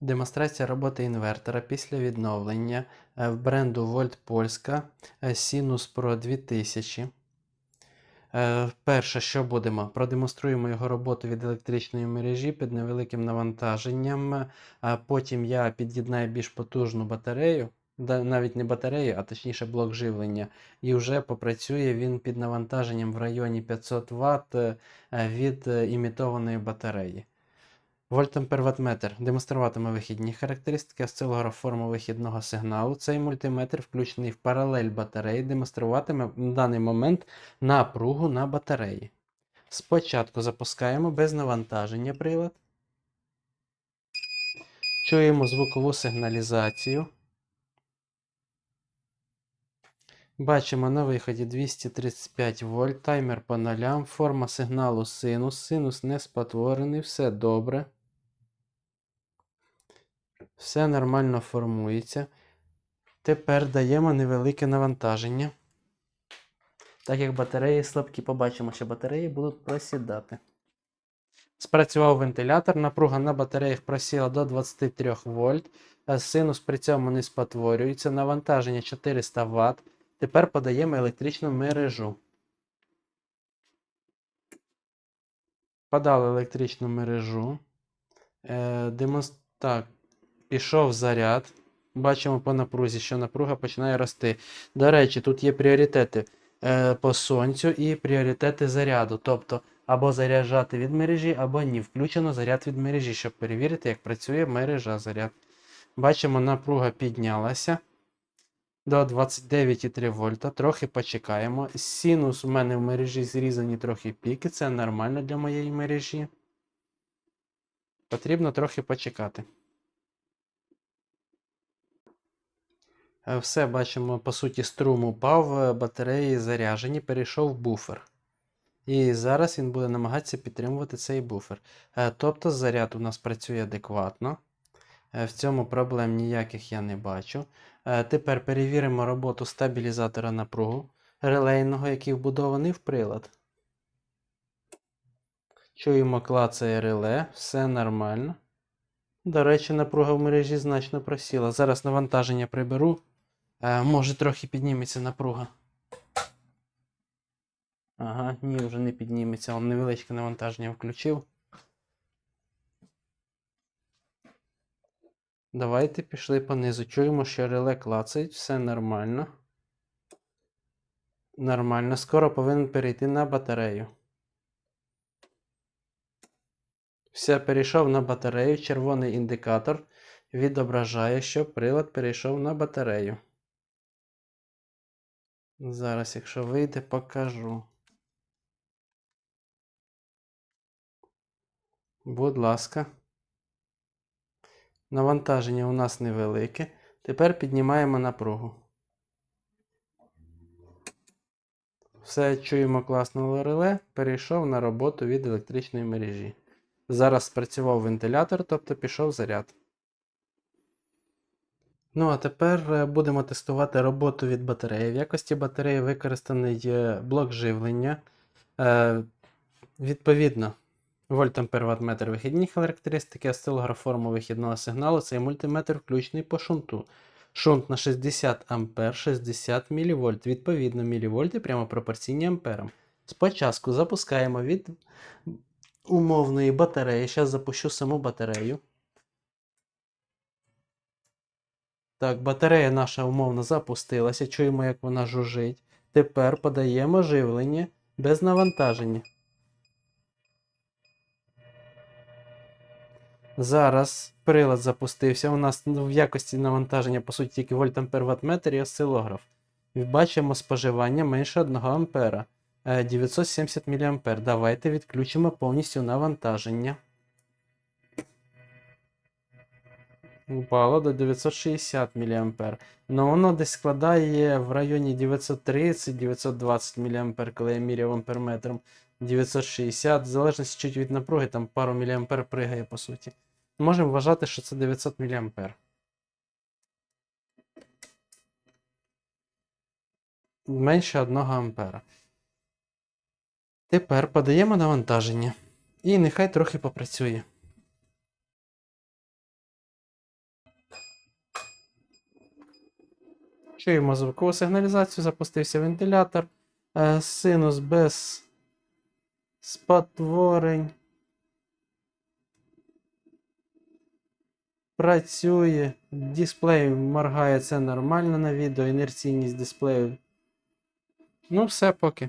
Демонстрація роботи інвертора після відновлення е, в бренду Volt Polska е, Sinus Pro 2000. Е, Перше, що будемо? Продемонструємо його роботу від електричної мережі під невеликим навантаженням. потім я під'єднаю більш потужну батарею, навіть не батарею, а точніше блок живлення. І вже попрацює він під навантаженням в районі 500 Вт від імітованої батареї. Вольтампер ваттметр демонструватиме вихідні характеристики, осцилограф форму вихідного сигналу. Цей мультиметр, включений в паралель батареї, демонструватиме на даний момент напругу на батареї. Спочатку запускаємо без навантаження прилад. Чуємо звукову сигналізацію. Бачимо на виході 235 вольт, таймер по нолям, форма сигналу синус. Синус не спотворений, все добре. Все нормально формується. Тепер даємо невелике навантаження. Так як батареї слабкі, побачимо, що батареї будуть просідати. Спрацював вентилятор, напруга на батареях просіла до 23 вольт. а Синус при цьому не спотворюється. Навантаження 400 Вт. Тепер подаємо електричну мережу. Подали електричну мережу. Е, демонс... Так, пішов заряд. Бачимо по напрузі, що напруга починає рости. До речі, тут є пріоритети е, по сонцю і пріоритети заряду. Тобто, або заряджати від мережі, або ні. Включено заряд від мережі, щоб перевірити, як працює мережа заряд. Бачимо, напруга піднялася до 29,3 вольта. Трохи почекаємо. Синус у мене в мережі зрізані трохи піки, це нормально для моєї мережі. Потрібно трохи почекати. Все бачимо, по суті, струм упав, е, батареї заряжені, перейшов в буфер. І зараз він буде намагатися підтримувати цей буфер. Е, Тобто заряд у нас працює адекватно. Е, В цьому проблем ніяких я не бачу. Е, Тепер перевіримо роботу стабілізатора напругу релейного, який вбудований в прилад. Чуємо клацає реле, все нормально. До речі, напруга в мережі значно просіла. Зараз навантаження приберу. Е, може трохи підніметься напруга. Ага, ні, вже не підніметься. Он невеличке навантаження включив. Давайте пішли понизу. Чуємо, що реле клацають, все нормально. Нормально. Скоро повинен перейти на батарею. Все, перейшов на батарею. Червоний індикатор відображає, що прилад перейшов на батарею. Зараз, якщо вийде, покажу. Будь ласка. Навантаження у нас невелике. Тепер піднімаємо напругу. Все чуємо класно реле, перейшов на роботу від електричної мережі. Зараз спрацював вентилятор, тобто пішов заряд. Ну, а тепер е, будемо тестувати роботу від батареї. В якості батареї використаний е, блок живлення. Е, відповідно, вольтампер ваттметр вихідні характеристики, осцилограф форму вихідного сигналу. Цей мультиметр включений по шунту. Шунт на 60 А 60 мВ. Відповідно, мілівольти прямо пропорційні амперам. Спочатку запускаємо від умовної батареї. Зараз запущу саму батарею. Так, батарея наша умовно запустилася. Чуємо, як вона жужить. Тепер подаємо живлення без навантаження. Зараз прилад запустився. У нас в якості навантаження, по суті, тільки вольтампер ваттметр і осцилограф. Бачимо споживання менше 1 ампера. Е, 970 мА. Давайте відключимо повністю навантаження. Упало до 960 мА. Ну воно десь складає в районі 930-920 мА, коли я міряв амперметром. 960, в залежності чуть від напруги, там пару мА пригає, по суті. Можемо вважати, що це 900 мА. Менше 1 ампера. Тепер подаємо навантаження. І нехай трохи попрацює. Чуємо звукову сигналізацію, запустився вентилятор. Е, Синус без спотворень. Працює. Дисплей моргає, це нормально на відео, інерційність дисплею. Ну, все поки.